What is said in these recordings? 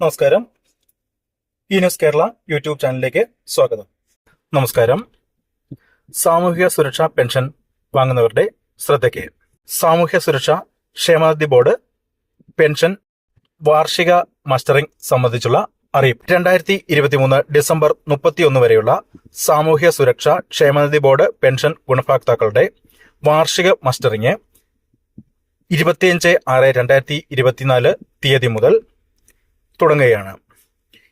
നമസ്കാരം. ഈ news Kerala YouTube ചാനലിലേക്ക് സ്വാഗതം. നമസ്കാരം. സാമൂഹിക സുരക്ഷാ പെൻഷൻ വാങ്ങുന്നവരുടെ ശ്രദ്ധയ്ക്ക്. സാമൂഹ്യ സുരക്ഷ ക്ഷേമനിധി ബോർഡ് പെൻഷൻ വാർഷിക മസ്റ്ററിംഗ് സംബന്ധിച്ചുള്ള അറിയിപ്പ്. രണ്ടായിരത്തി ഇരുപത്തിമൂന്ന് ഡിസംബർ മുപ്പത്തിയൊന്ന് വരെയുള്ള സാമൂഹ്യ സുരക്ഷ ക്ഷേമനിധി ബോർഡ് പെൻഷൻ ഗുണഭോക്താക്കളുടെ വാർഷിക മസ്റ്ററിംഗ് ഇരുപത്തിയഞ്ച് ആറ് രണ്ടായിരത്തി ഇരുപത്തിനാല് തീയതി മുതൽ തുടങ്ങുകയാണ്.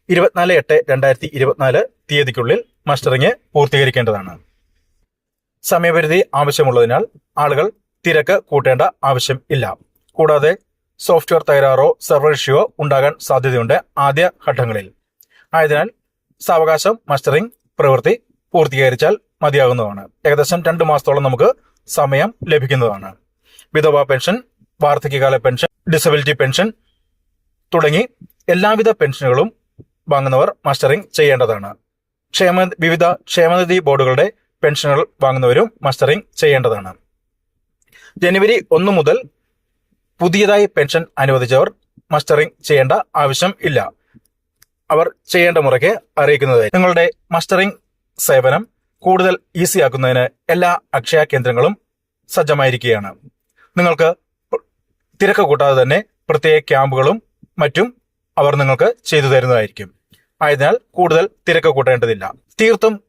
ഇരുപത്തിനാല് എട്ട് രണ്ടായിരത്തി ഇരുപത്തിനാല് തീയതിക്കുള്ളിൽ മസ്റ്ററിംഗ് പൂർത്തീകരിക്കേണ്ടതാണ്. സമയപരിധി ആവശ്യമുള്ളതിനാൽ ആളുകൾ തിരക്ക് കൂട്ടേണ്ട ആവശ്യം ഇല്ല. കൂടാതെ സോഫ്റ്റ്വെയർ തകരാറോ സെർവർ ഇഷ്യൂയോ ഉണ്ടാകാൻ സാധ്യതയുണ്ട് ആദ്യ ഘട്ടങ്ങളിൽ. ആയതിനാൽ സാവകാശം മസ്റ്ററിംഗ് പ്രവൃത്തി പൂർത്തീകരിച്ചാൽ മതിയാകുന്നതാണ്. ഏകദേശം രണ്ട് മാസത്തോളം നമുക്ക് സമയം ലഭിക്കുന്നതാണ്. വിധവാ പെൻഷൻ വാർദ്ധക്യകാല പെൻഷൻ ഡിസബിലിറ്റി പെൻഷൻ തുടങ്ങി എല്ലാവിധ പെൻഷനുകളും വാങ്ങുന്നവർ മസ്റ്ററിംഗ് ചെയ്യേണ്ടതാണ്. ക്ഷേമ വിവിധ ക്ഷേമനിധി ബോർഡുകളുടെ പെൻഷനുകൾ വാങ്ങുന്നവരും മസ്റ്ററിംഗ് ചെയ്യേണ്ടതാണ്. ജനുവരി ഒന്ന് മുതൽ പുതിയതായി പെൻഷൻ അനുവദിച്ചവർ മസ്റ്ററിംഗ് ചെയ്യേണ്ട ആവശ്യം ഇല്ല. അവർ ചെയ്യേണ്ട മുറയ്ക്ക് അറിയിക്കുന്നതായി. നിങ്ങളുടെ മസ്റ്ററിംഗ് സേവനം കൂടുതൽ ഈസിയാക്കുന്നതിന് എല്ലാ അക്ഷയ കേന്ദ്രങ്ങളും സജ്ജമായിരിക്കുകയാണ്. നിങ്ങൾക്ക് തിരക്ക് കൂട്ടാതെ തന്നെ പ്രത്യേക ക്യാമ്പുകളും മറ്റും അവർ നിങ്ങൾക്ക് ചെയ്തു തരുന്നതായിരിക്കും. ആയതിനാൽ കൂടുതൽ തിരക്ക് കൂട്ടേണ്ടതില്ല. തീർത്തും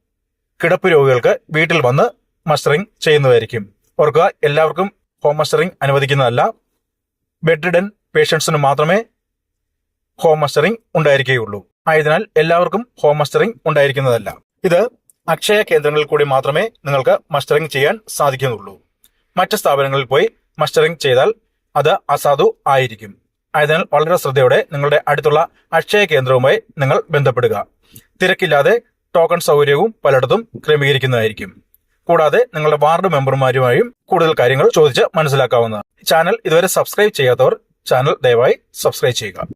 കിടപ്പ് രോഗികൾക്ക് വീട്ടിൽ വന്ന് മസ്റ്ററിംഗ് ചെയ്യുന്നതായിരിക്കും. ഓർക്കുക എല്ലാവർക്കും ഹോം മസ്റ്ററിംഗ് അനുവദിക്കുന്നതല്ല. ബെഡ് റിഡൻ പേഷ്യൻസിന് മാത്രമേ ഹോം മസ്റ്ററിംഗ് ഉണ്ടായിരിക്കുകയുള്ളൂ. ആയതിനാൽ എല്ലാവർക്കും ഹോം മസ്റ്ററിംഗ് ഉണ്ടായിരിക്കുന്നതല്ല. ഇത് അക്ഷയ കേന്ദ്രങ്ങളിൽ കൂടി മാത്രമേ നിങ്ങൾക്ക് മസ്റ്ററിംഗ് ചെയ്യാൻ സാധിക്കുന്നുള്ളൂ. മറ്റ് സ്ഥാപനങ്ങളിൽ പോയി മസ്റ്ററിംഗ് ചെയ്താൽ അത് അസാധു ആയിരിക്കും. ആയതിനാൽ വളരെ ശ്രദ്ധയോടെ നിങ്ങളുടെ അടുത്തുള്ള അക്ഷയ കേന്ദ്രവുമായി നിങ്ങൾ ബന്ധപ്പെടുക. തിരക്കില്ലാതെ ടോക്കൺ സൗകര്യവും പലയിടത്തും ക്രമീകരിക്കുന്നതായിരിക്കും. കൂടാതെ നിങ്ങളുടെ വാർഡ് മെമ്പർമാരുമായും കൂടുതൽ കാര്യങ്ങൾ ചോദിച്ച് മനസ്സിലാക്കാവുന്നതാണ്. ചാനൽ ഇതുവരെ സബ്സ്ക്രൈബ് ചെയ്യാത്തവർ ചാനൽ ദയവായി സബ്സ്ക്രൈബ് ചെയ്യുക.